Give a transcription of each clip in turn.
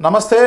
నమస్తే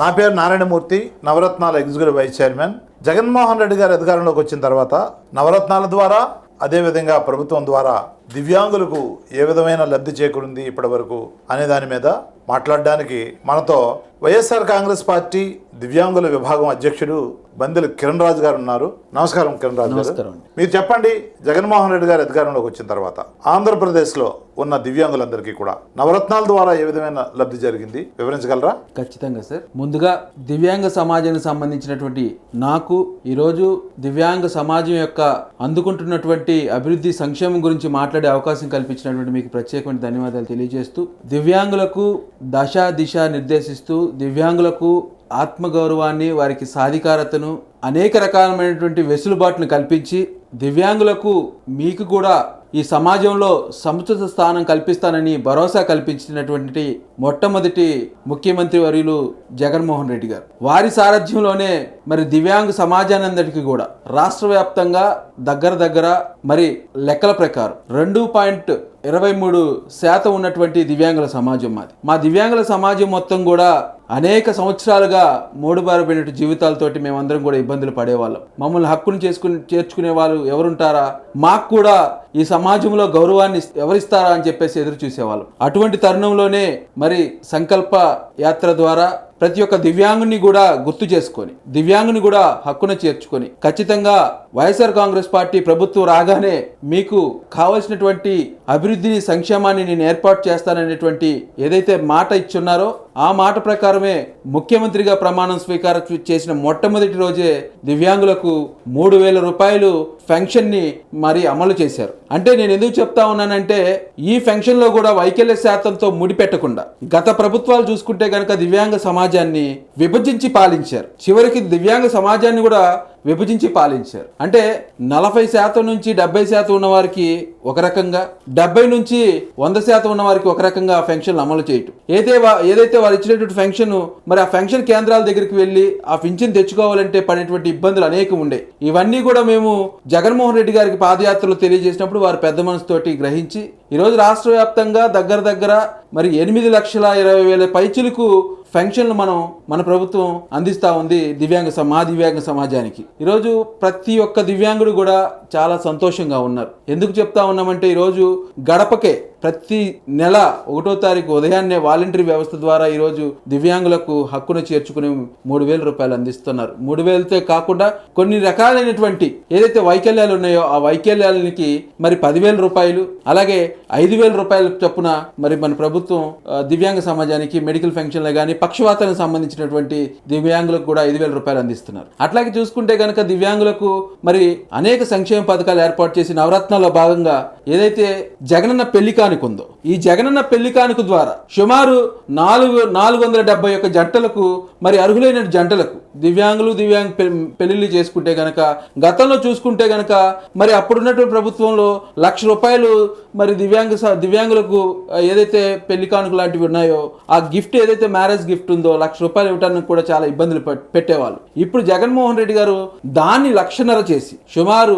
నా పేరు నారాయణమూర్తి నవరత్నాల executive vice chairman. Jaganmohan Reddy garu అధికారంలోకి వచ్చిన తర్వాత నవరత్నాల ద్వారా అదేవిధంగా ప్రభుత్వం ద్వారా దివ్యాంగులకు ఏ విధమైన లబ్ధి చేకూరింది ఇప్పటి వరకు అనే దాని మీద మాట్లాడడానికి మనతో వైఎస్ఆర్ కాంగ్రెస్ పార్టీ దివ్యాంగుల విభాగం అధ్యక్షుడు బందెల కిరణ్ రాజు గారు ఉన్నారు. నమస్కారం కిరణ్ రాజు గారు. మీరు చెప్పండి జగన్మోహన్ రెడ్డి గారు అధికారంలోకి వచ్చిన తర్వాత ఆంధ్రప్రదేశ్లో ఉన్న దివ్యాంగులందరికీ కూడా నవరత్నాల ద్వారా ఏ విధమైన లబ్ధి జరిగింది? వివరించగలరా? ఖచ్చితంగా సార్. ముందుగా దివ్యాంగ సమాజానికి సంబంధించినటువంటి నాకు ఈరోజు దివ్యాంగ సమాజం యొక్క అందుకుంటున్నటువంటి అభివృద్ధి సంక్షేమం గురించి మాట్లాడే అవకాశం కల్పించినటువంటి మీకు ప్రత్యేకమైన ధన్యవాదాలు తెలియజేస్తూ దివ్యాంగులకు దశ దిశ నిర్దేశిస్తూ దివ్యాంగులకు ఆత్మగౌరవాన్ని వారికి సాధికారతను అనేక రకాలమైనటువంటి వెసులుబాటును కల్పించి దివ్యాంగులకు మీకు కూడా ఈ సమాజంలో సముచిత స్థానం కల్పిస్తానని భరోసా కల్పించినటువంటి మొట్టమొదటి ముఖ్యమంత్రి వర్యులు జగన్మోహన్ రెడ్డి గారు. వారి సారథ్యంలోనే మరి దివ్యాంగ సమాజానందరికీ కూడా రాష్ట్ర వ్యాప్తంగా దగ్గర దగ్గర మరి లెక్కల ప్రకారం రెండు పాయింట్ ఇరవై మూడు శాతం ఉన్నటువంటి దివ్యాంగుల సమాజం మాది. మా దివ్యాంగుల సమాజం మొత్తం కూడా అనేక సంవత్సరాలుగా మూడుబారిపోయినట్టు జీవితాలతోటి మేమందరం కూడా ఇబ్బందులు పడేవాళ్ళం. మమ్మల్ని హక్కును చేసుకుని చేర్చుకునే వాళ్ళు ఎవరుంటారా? మా నాకు కూడా ఈ సమాజంలో గౌరవాన్ని ఎవరిస్తారా అని చెప్పేసి ఎదురు చూసేవాళ్ళం. అటువంటి తరుణంలోనే మరి సంకల్ప యాత్ర ద్వారా ప్రతి ఒక్క దివ్యాంగుని కూడా గుర్తు చేసుకొని దివ్యాంగుని కూడా హక్కున చేర్చుకొని ఖచ్చితంగా వైఎస్ఆర్ కాంగ్రెస్ పార్టీ ప్రభుత్వం రాగానే మీకు కావలసినటువంటి అభివృద్ధిని సంక్షేమాన్ని నేను ఏర్పాటు చేస్తాననేటువంటి ఏదైతే మాట ఇచ్చున్నారో ఆ మాట ప్రకారమే ముఖ్యమంత్రిగా ప్రమాణం స్వీకారం చేసిన మొట్టమొదటి రోజే దివ్యాంగులకు మూడు వేల రూపాయలు ఫెన్షన్ని మరి అమలు చేశారు. అంటే నేను ఎందుకు చెప్తా ఉన్నానంటే ఈ ఫెన్షన్లో కూడా వైకల్య శాతంతో ముడిపెట్టకుండా గత ప్రభుత్వాలు చూసుకుంటే కనుక దివ్యాంగ సమాజాన్ని విభజించి పాలించారు. చివరికి దివ్యాంగ సమాజాన్ని కూడా విభజించి పాలించారు. అంటే నలభై శాతం నుంచి డెబ్బై శాతం ఉన్న వారికి ఒక రకంగా డెబ్బై నుంచి వంద శాతం ఉన్న వారికి ఒక రకంగా ఆ ఫెన్షన్ అమలు చేయటం. ఏదైతే ఏదైతే వారు ఇచ్చినటువంటి ఫెన్షన్ మరి ఆ ఫెన్షన్ కేంద్రాల దగ్గరికి వెళ్ళి ఆ పింఛన్ తెచ్చుకోవాలంటే పడేటువంటి ఇబ్బందులు అనేకం ఉండే. ఇవన్నీ కూడా మేము జగన్మోహన్ రెడ్డి గారికి పాదయాత్రలో తెలియజేసినప్పుడు వారు పెద్ద మనసుతోటి గ్రహించి ఈరోజు రాష్ట్ర వ్యాప్తంగా దగ్గర దగ్గర మరి ఎనిమిది లక్షల ఇరవై వేల పైచులకు ఫెన్షన్లు మనం మన ప్రభుత్వం అందిస్తూ ఉంది దివ్యాంగ సమా మా దివ్యాంగ సమాజానికి. ఈరోజు ప్రతి ఒక్క దివ్యాంగుడు కూడా చాలా సంతోషంగా ఉన్నారు. ఎందుకు చెప్తా ఉన్నామంటే ఈరోజు గడపకే ప్రతి నెల ఒకటో తారీఖు ఉదయాన్నే వాలంటరీ వ్యవస్థ ద్వారా ఈరోజు దివ్యాంగులకు హక్కును చేర్చుకుని మూడు వేల రూపాయలు అందిస్తున్నారు. మూడు వేలతో కాకుండా కొన్ని రకాలైనటువంటి ఏదైతే వైకల్యాలు ఉన్నాయో ఆ వైకల్యాలకి మరి పదివేల రూపాయలు అలాగే ఐదు వేల రూపాయల చొప్పున మరి మన ప్రభుత్వం దివ్యాంగ సమాజానికి మెడికల్ ఫంక్షన్లు కానీ పక్షవాతానికి సంబంధించినటువంటి దివ్యాంగులకు కూడా ఐదు వేల రూపాయలు అందిస్తున్నారు. అట్లాగే చూసుకుంటే కనుక దివ్యాంగులకు మరి అనేక సంక్షేమ పథకాలు ఏర్పాటు చేసి నవరత్నాల్లో భాగంగా ఏదైతే జగనన్న పెళ్ళి కానుక ఉందో ఈ జగనన్న పెళ్ళి కానుక ద్వారా సుమారు నాలుగు నాలుగు వందల డెబ్బై ఒక్క జంటలకు మరి అర్హులైన జంటలకు దివ్యాంగులు దివ్యాంగ పెళ్ళిళ్ళు చేసుకుంటే గనక గతంలో చూసుకుంటే గనక మరి అప్పుడున్నటువంటి ప్రభుత్వంలో లక్ష రూపాయలు మరి దివ్యాంగ దివ్యాంగులకు ఏదైతే పెళ్ళి కానుక లాంటివి ఉన్నాయో ఆ గిఫ్ట్ ఏదైతే మ్యారేజ్ గిఫ్ట్ ఉందో లక్ష రూపాయలు ఇవ్వడానికి కూడా చాలా ఇబ్బందులు పెట్టేవాళ్ళు. ఇప్పుడు జగన్మోహన్ రెడ్డి గారు దాన్ని లక్షన్నర చేసి సుమారు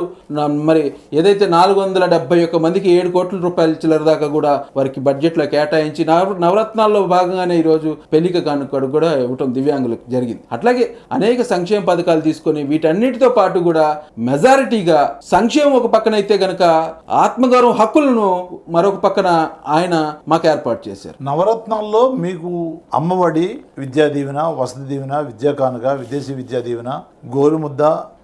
మరి ఏదైతే నాలుగు వందల డెబ్బై ఒక్క మందికి ఏడు కోట్ల రూపాయలు చిల్లర దాకా కూడా వారికి బడ్జెట్లో కేటాయించి నవ నవరత్నాల్లో భాగంగానే ఈరోజు పెళ్ళిక కానుకడు కూడా ఇవ్వటం దివ్యాంగులకు జరిగింది. అట్లాగే అనేక సంక్షేమ పథకాలు తీసుకొని వీటన్నిటితో పాటు కూడా మెజారిటీగా సంక్షేమం ఒక పక్కన అయితే గనక ఆత్మగౌరవ హక్కులను మరొక పక్కన ఆయన మాకు ఏర్పాటు చేశారు. నవరత్నాల్లో మీకు అమ్మఒడి విద్యా దీవెన వసతి దీవెన విద్యా కానుక విదేశీ విద్యా దీవెన గోరుముద్ద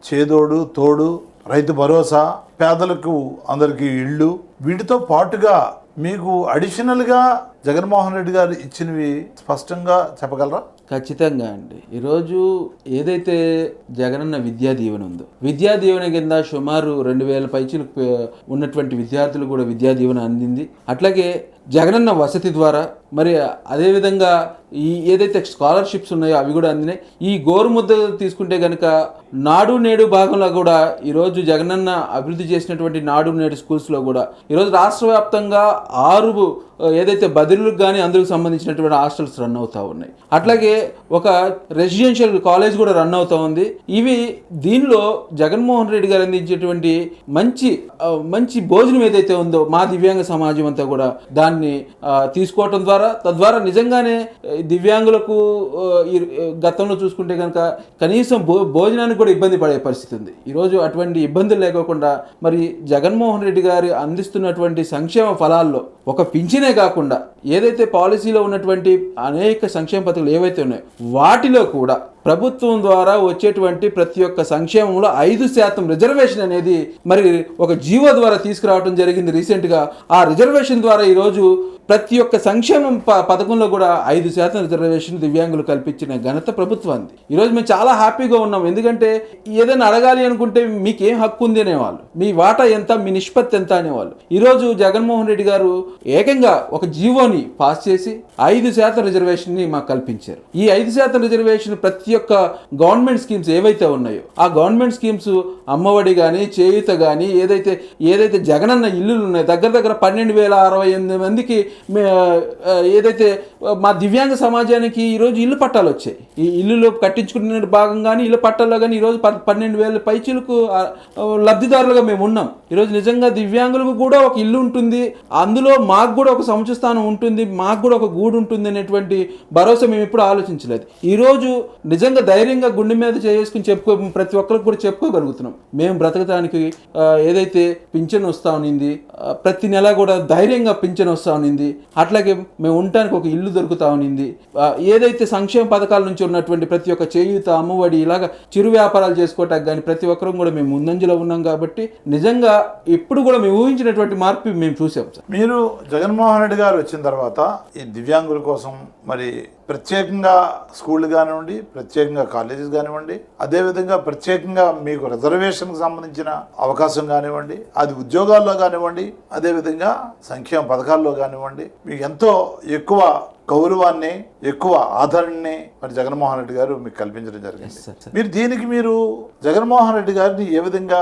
చేదోడు తోడు రైతు భరోసా పేదలకు అందరికీ ఇళ్ళు వీటితో పాటుగా మీకు అడిషనల్గా జగన్మోహన్ రెడ్డి గారు ఇచ్చినవి స్పష్టంగా చెప్పగలరా? ఖచ్చితంగా అండి. ఈరోజు ఏదైతే జగనన్న విద్యా దీవెన ఉందో విద్యా దీవెన కింద సుమారు రెండు వేల పైచీలు ఉన్నటువంటి విద్యార్థులు కూడా విద్యా దీవెన అందింది. అట్లాగే జగనన్న వసతి ద్వారా మరి అదేవిధంగా ఈ ఏదైతే స్కాలర్షిప్స్ ఉన్నాయో అవి కూడా అందినాయి. ఈ గోరుముద్ద తీసుకుంటే కనుక నాడు నేడు భాగంలో కూడా ఈరోజు జగనన్న అభివృద్ధి చేసినటువంటి నాడు నేడు స్కూల్స్లో కూడా ఈరోజు రాష్ట్ర వ్యాప్తంగా ఆరు ఏదైతే బదిలీలకు కానీ అందుకు సంబంధించినటువంటి హాస్టల్స్ రన్ అవుతూ ఉన్నాయి. అట్లాగే ఒక రెసిడెన్షియల్ కాలేజ్ కూడా రన్ అవుతూ ఉంది. ఇవి దీనిలో జగన్మోహన్ రెడ్డి గారు అందించేటువంటి మంచి మంచి భోజనం ఏదైతే ఉందో మా దివ్యాంగ సమాజం అంతా కూడా దాన్ని దాన్ని తీసుకోవటం ద్వారా తద్వారా నిజంగానే దివ్యాంగులకు ఈ గతంలో చూసుకుంటే కనుక కనీసం భో భోజనానికి కూడా ఇబ్బంది పడే పరిస్థితి ఉంది. ఈరోజు అటువంటి ఇబ్బందులు లేకోకుండా మరి జగన్మోహన్ రెడ్డి గారు అందిస్తున్నటువంటి సంక్షేమ ఫలాల్లో ఒక పింఛనే కాకుండా ఏదైతే పాలసీలో ఉన్నటువంటి అనేక సంక్షేమ పథకాలు ఏవైతే ఉన్నాయో వాటిలో కూడా ప్రభుత్వం ద్వారా వచ్చేటువంటి ప్రతి ఒక్క సంక్షేమంలో ఐదు శాతం రిజర్వేషన్ అనేది మరి ఒక జీవో ద్వారా తీసుకురావడం జరిగింది రీసెంట్గా. ఆ రిజర్వేషన్ ద్వారా ఈరోజు ప్రతి ఒక్క సంక్షేమం ప పథకంలో కూడా ఐదు శాతం రిజర్వేషన్ దివ్యాంగులు కల్పించిన ఘనత ప్రభుత్వానికి ఈరోజు మేము చాలా హ్యాపీగా ఉన్నాం. ఎందుకంటే ఏదైనా అడగాలి అనుకుంటే మీకేం హక్కు ఉంది అనేవాళ్ళు. మీ వాటా ఎంత మీ నిష్పత్తి ఎంత అనేవాళ్ళు. ఈరోజు జగన్మోహన్ రెడ్డి గారు ఏకంగా ఒక జీవోని పాస్ చేసి ఐదు శాతం రిజర్వేషన్ని మాకు కల్పించారు. ఈ ఐదు శాతం రిజర్వేషన్ ప్రతి ఒక్క గవర్నమెంట్ స్కీమ్స్ ఏవైతే ఉన్నాయో ఆ గవర్నమెంట్ స్కీమ్స్ అమ్మఒడి కానీ చేయుత కానీ ఏదైతే ఏదైతే జగనన్న ఇల్లులు ఉన్నాయో దగ్గర దగ్గర పన్నెండు వేల అరవై ఎనిమిది మందికి ఏదైతే మా దివ్యాంగ సమాజానికి ఈరోజు ఇల్లు పట్టాలు వచ్చాయి. ఈ ఇల్లులో కట్టించుకునే భాగంగానే ఇల్లు పట్టాల్లో కానీ ఈరోజు ప- పన్నెండు వేల పైచీలకు లబ్ధిదారులుగా మేము ఉన్నాం. ఈరోజు నిజంగా దివ్యాంగులకు కూడా ఒక ఇల్లు ఉంటుంది. అందులో మాకు కూడా ఒక సముచిత ఉంటుంది మాకు కూడా ఒక గూడు ఉంటుంది అనేటువంటి భరోసా మేము ఎప్పుడు ఆలోచించలేదు. ఈరోజు నిజంగా ధైర్యంగా గుండె మీద చేసుకుని చెప్పుకో ప్రతి ఒక్కరికి కూడా చెప్పుకోగలుగుతున్నాం. మేము బ్రతకడానికి ఏదైతే పింఛన్ వస్తా ఉన్నింది ప్రతి నెల కూడా ధైర్యంగా పింఛన్ వస్తా ఉన్నింది అట్లాగే మేము ఉండటానికి ఒక ఇల్లు దొరుకుతా ఉన్నింది ఏదైతే సంక్షేమ పథకాల నుంచి ఉన్నటువంటి ప్రతి ఒక్క చేయూత అమ్మఒడి ఇలాగ చిరు వ్యాపారాలు చేసుకోవటానికి కానీ ప్రతి ఒక్కరం కూడా మేము ముందంజలో ఉన్నాం కాబట్టి నిజంగా ఇప్పుడు కూడా మేము ఊహించినటువంటి మార్పు మేము చూసాం సార్. మీరు జగన్మోహన్ రెడ్డి గారు వచ్చిన తర్వాత ఈ దివ్యాంగుల కోసం మరి ప్రత్యేకంగా స్కూళ్ళు కానివ్వండి ప్రత్యేకంగా కాలేజెస్ కానివ్వండి అదేవిధంగా ప్రత్యేకంగా మీకు రిజర్వేషన్కి సంబంధించిన అవకాశం కానివ్వండి అది ఉద్యోగాల్లో కానివ్వండి అదేవిధంగా సంక్షేమ పథకాల్లో కానివ్వండి మీకు ఎంతో ఎక్కువ గౌరవాన్ని ఎక్కువ ఆదరణని మరి జగన్మోహన్ రెడ్డి గారు మీకు కల్పించడం జరిగింది. మీరు దీనికి మీరు జగన్మోహన్ రెడ్డి గారిని ఏ విధంగా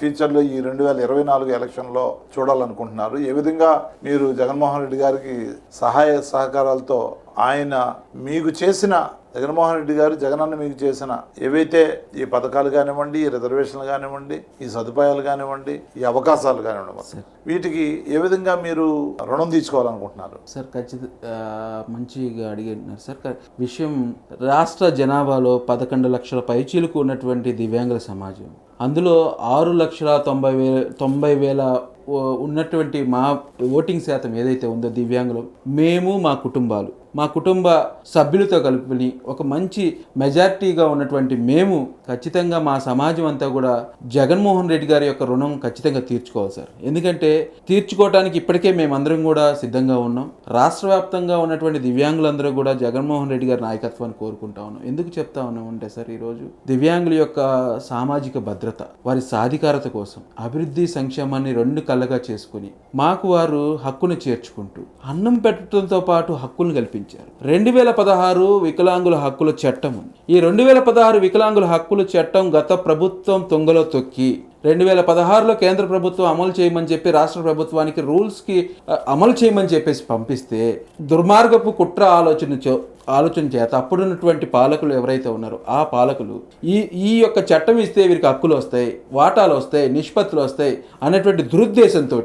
ఫ్యూచర్లో ఈ రెండు వేల ఇరవై నాలుగు ఎలక్షన్లో చూడాలనుకుంటున్నారు ఏ విధంగా మీరు జగన్మోహన్ రెడ్డి గారికి సహాయ సహకారాలతో ఆయన మీకు చేసిన జగన్మోహన్ రెడ్డి గారు జగనన్న మీకు చేసిన ఏవైతే ఈ పథకాలు కానివ్వండి ఈ రిజర్వేషన్లు కానివ్వండి ఈ సదుపాయాలు కానివ్వండి ఈ అవకాశాలు కానివ్వండి వీటికి ఏ విధంగా మీరు రుణం తీసుకోవాలనుకుంటున్నారు? సార్ ఖచ్చిత ఆ, మంచిగా అడిగినారు సార్. విషయం రాష్ట్ర జనాభాలో పదకొండు లక్షల పైచీలకు ఉన్నటువంటి దివ్యాంగుల సమాజం. అందులో ఆరు లక్షల తొంభై వేల తొంభై వేల ఉన్నటువంటి మా ఓటింగ్ శాతం ఏదైతే ఉందో దివ్యాంగులు మేము మా కుటుంబాలు. మా కుటుంబ సభ్యులతో కలుపుకొని ఒక మంచి మెజార్టీగా ఉన్నటువంటి మేము ఖచ్చితంగా మా సమాజం అంతా కూడా జగన్మోహన్ రెడ్డి గారి యొక్క రుణం ఖచ్చితంగా తీర్చుకోవాలి సార్. ఎందుకంటే తీర్చుకోవడానికి ఇప్పటికే మేమందరం కూడా సిద్ధంగా ఉన్నాం. రాష్ట్ర వ్యాప్తంగా ఉన్నటువంటి దివ్యాంగులందరూ కూడా జగన్మోహన్ రెడ్డి గారి నాయకత్వాన్ని కోరుకుంటా ఉన్నాం. ఎందుకు చెప్తా ఉన్నాం అంటే సార్ ఈరోజు దివ్యాంగుల యొక్క సామాజిక భద్రత వారి సాధికారత కోసం అభివృద్ధి సంక్షేమాన్ని రెండు కళ్ళగా చేసుకుని మాకు వారు హక్కును చేర్చుకుంటూ అన్నం పెట్టడంతో పాటు హక్కును కల్పించారు రెండు వేల పదహారు వికలాంగుల హక్కుల చట్టం ఈ రెండు వేల పదహారు వికలాంగుల హక్కుల చట్టం గత ప్రభుత్వం తొంగలో తొక్కి రెండు వేల పదహారులో కేంద్ర ప్రభుత్వం అమలు చేయమని చెప్పి రాష్ట్ర ప్రభుత్వానికి రూల్స్కి అమలు చేయమని చెప్పేసి పంపిస్తే దుర్మార్గపు కుట్ర ఆలోచన ఆలోచన చేత అప్పుడున్నటువంటి పాలకులు ఎవరైతే ఉన్నారో ఆ పాలకులు ఈ ఈ యొక్క చట్టం ఇస్తే వీరికి హక్కులు వస్తాయి వాటాలు వస్తాయి నిష్పత్తులు వస్తాయి అనేటువంటి దురుద్దేశంతో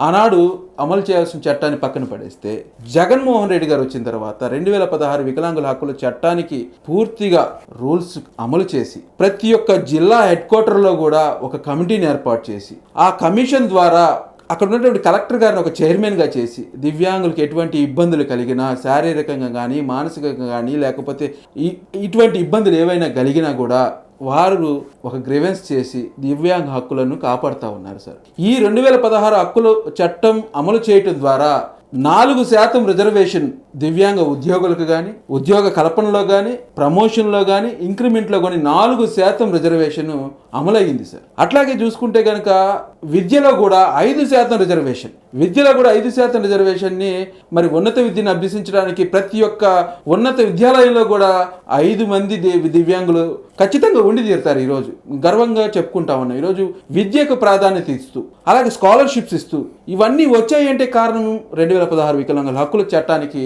ఆనాడు అమలు చేయాల్సిన చట్టాన్ని పక్కన పడేస్తే జగన్మోహన్ రెడ్డి గారు వచ్చిన తర్వాత రెండు వేల పదహారు వికలాంగుల హక్కుల చట్టానికి పూర్తిగా రూల్స్ అమలు చేసి ప్రతి ఒక్క జిల్లా హెడ్ క్వార్టర్లో కూడా ఒక కమిటీని ఏర్పాటు చేసి ఆ కమిషన్ ద్వారా అక్కడ ఉన్నటువంటి కలెక్టర్ గారిని ఒక చైర్మన్గా చేసి దివ్యాంగులకు ఎటువంటి ఇబ్బందులు కలిగినా శారీరకంగా కానీ మానసికంగా కానీ లేకపోతే ఈ ఇటువంటి ఇబ్బందులు ఏవైనా కలిగినా కూడా వారు ఒక గ్రివెన్స్ చేసి దివ్యాంగ హక్కులను కాపాడుతూ ఉన్నారు సార్. ఈ రెండు వేల పదహారు హక్కుల చట్టం అమలు చేయటం ద్వారా నాలుగు శాతం రిజర్వేషన్ దివ్యాంగ ఉద్యోగులకు కానీ ఉద్యోగ కల్పనలో కానీ ప్రమోషన్లో కానీ ఇంక్రిమెంట్లో కానీ నాలుగు శాతం రిజర్వేషన్ అమలయ్యింది సార్. అట్లాగే చూసుకుంటే కనుక విద్యలో కూడా ఐదు శాతం రిజర్వేషన్. విద్యలో కూడా ఐదు శాతం రిజర్వేషన్ని మరి ఉన్నత విద్యను అభ్యసించడానికి ప్రతి ఒక్క ఉన్నత విద్యాలయంలో కూడా ఐదు మంది దివ్యాంగులు ఖచ్చితంగా ఉండి తీరుతారు ఈరోజు. గర్వంగా చెప్పుకుంటా ఉన్నాం. ఈరోజు విద్యకు ప్రాధాన్యత ఇస్తూ అలాగే స్కాలర్షిప్స్ ఇస్తూ ఇవన్నీ వచ్చాయంటే కారణం రెండు వేల పదహారు వికలాంగుల హక్కుల చట్టానికి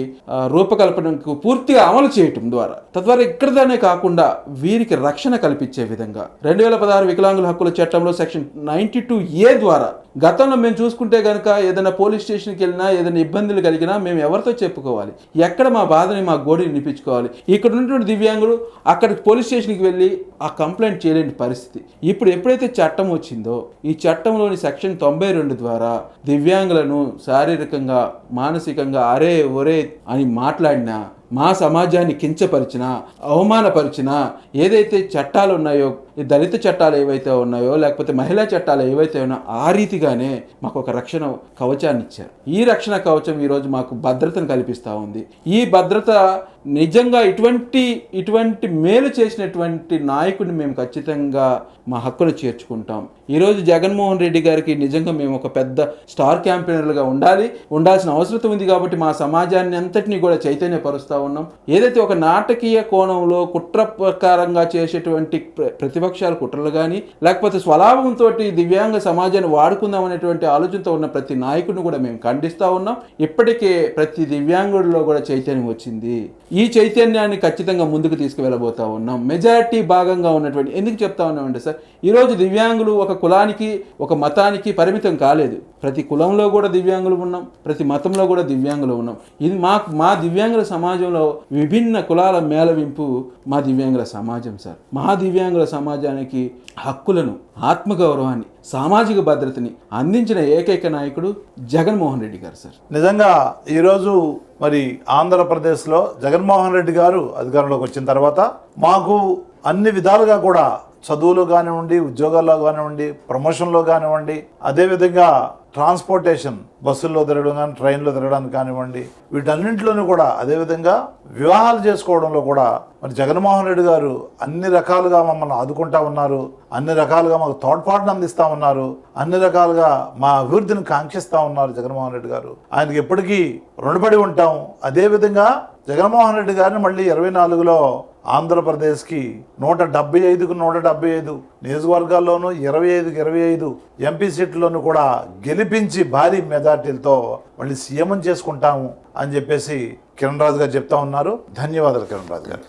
రూపకల్పనకు పూర్తిగా అమలు చేయటం ద్వారా. తద్వారా ఇక్కడదానే కాకుండా వీరికి రక్షణ కల్పించే విధంగా. రెండు వేల పదహారు వికలాంగుల హక్కుల చట్టంలో సెక్షన్ నైన్టీ టూ ఏ ద్వారా గతంలో మేము చూసుకుంటే కనుక ఏదైనా పోలీస్ స్టేషన్కి వెళ్ళినా ఏదైనా ఇబ్బందులు కలిగినా మేము ఎవరితో చెప్పుకోవాలి? ఎక్కడ మా బాధని మా గోడిని వినిపించుకోవాలి ఇక్కడ ఉన్నటువంటి దివ్యాంగులు అక్కడికి పోలీస్ స్టేషన్కి వెళ్ళి ఆ కంప్లైంట్ చేయలేని పరిస్థితి. ఇప్పుడు ఎప్పుడైతే చట్టం వచ్చిందో ఈ చట్టంలోని సెక్షన్ తొంభై రెండు ద్వారా దివ్యాంగులను శారీరకంగా మానసికంగా అరే ఒరే అని మాట్లాడినా మా సమాజాన్ని కించపరిచినా అవమానపరిచినా ఏదైతే చట్టాలు ఉన్నాయో ఈ దళిత చట్టాలు ఏవైతే ఉన్నాయో లేకపోతే మహిళా చట్టాలు ఏవైతే ఉన్నాయో ఆ రీతిగానే మాకు ఒక రక్షణ కవచాన్ని ఇచ్చారు. ఈ రక్షణ కవచం ఈరోజు మాకు భద్రతను కల్పిస్తూ ఉంది. ఈ భద్రత నిజంగా ఇటువంటి ఇటువంటి మేలు చేసినటువంటి నాయకుడిని మేము ఖచ్చితంగా మా హక్కును చేర్చుకుంటాం. ఈరోజు జగన్మోహన్ రెడ్డి గారికి నిజంగా మేము ఒక పెద్ద స్టార్ క్యాంపెయినర్లుగా ఉండాలి. ఉండాల్సిన అవసరం ఉంది కాబట్టి మా సమాజాన్ని అంతటినీ కూడా చైతన్యపరుస్తూ ఉన్నాం. ఏదైతే ఒక నాటకీయ కోణంలో కుట్ర ప్రకారంగా చేసేటువంటి ప్రతిభ ప్రతిపక్షాల కుట్రలు కానీ లేకపోతే స్వలాభంతో దివ్యాంగ సమాజాన్ని వాడుకుందాం అనేటువంటి ఆలోచనతో ఉన్న ప్రతి నాయకుడిని కూడా మేము ఖండిస్తూ ఉన్నాం. ఇప్పటికే ప్రతి దివ్యాంగుడిలో కూడా చైతన్యం వచ్చింది. ఈ చైతన్యాన్ని ఖచ్చితంగా ముందుకు తీసుకువెళ్ళబోతా ఉన్నాం. మెజారిటీ భాగంగా ఉన్నటువంటి ఎందుకు చెప్తా ఉన్నామంటే సార్ ఈరోజు దివ్యాంగులు ఒక కులానికి ఒక మతానికి పరిమితం కాలేదు. ప్రతి కులంలో కూడా దివ్యాంగులు ఉన్నాం ప్రతి మతంలో కూడా దివ్యాంగులు ఉన్నాం. ఇది మా మా దివ్యాంగుల సమాజంలో విభిన్న కులాల మేళవింపు మా దివ్యాంగుల సమాజం సార్. మా దివ్యాంగుల సమాజానికి హక్కులను ఆత్మగౌరవాన్ని సామాజిక భద్రతని అందించిన ఏకైక నాయకుడు జగన్మోహన్ రెడ్డి గారు సార్. నిజంగా ఈరోజు మరి ఆంధ్రప్రదేశ్లో జగన్మోహన్ రెడ్డి గారు అధికారంలోకి వచ్చిన తర్వాత మాకు అన్ని విధాలుగా కూడా చదువులో కానివ్వండి ఉద్యోగాల్లో కానివ్వండి ప్రమోషన్లో కానివ్వండి అదేవిధంగా ట్రాన్స్పోర్టేషన్ బస్సుల్లో తిరగడం కానీ ట్రైన్లో తిరగడానికి కానివ్వండి వీటన్నింటిలోనూ కూడా అదేవిధంగా వివాహాలు చేసుకోవడంలో కూడా మరి జగన్మోహన్ రెడ్డి గారు అన్ని రకాలుగా మమ్మల్ని ఆదుకుంటా ఉన్నారు అన్ని రకాలుగా మాకు తోడ్పాటును అందిస్తూ ఉన్నారు అన్ని రకాలుగా మా అభివృద్ధిని కాంక్షిస్తూ ఉన్నారు జగన్మోహన్ రెడ్డి గారు. ఆయనకి ఎప్పటికీ రుణపడి ఉంటాం. అదేవిధంగా జగన్మోహన్ రెడ్డి గారిని మళ్ళీ ఇరవై నాలుగులో ఆంధ్రప్రదేశ్కి నూట డెబ్బై ఐదుకు నూట డెబ్బై ఐదు నియోజకవర్గాల్లోనూ ఇరవై ఐదుకి ఇరవై ఐదు ఎంపీ సీట్లను కూడా గెలిపించి భారీ మెజార్టీలతో మళ్ళీ సీఎం చేసుకుంటాము అని చెప్పేసి కిరణ్ రాజు గారు చెప్తా ఉన్నారు. ధన్యవాదాలు కిరణ్ రాజు గారు.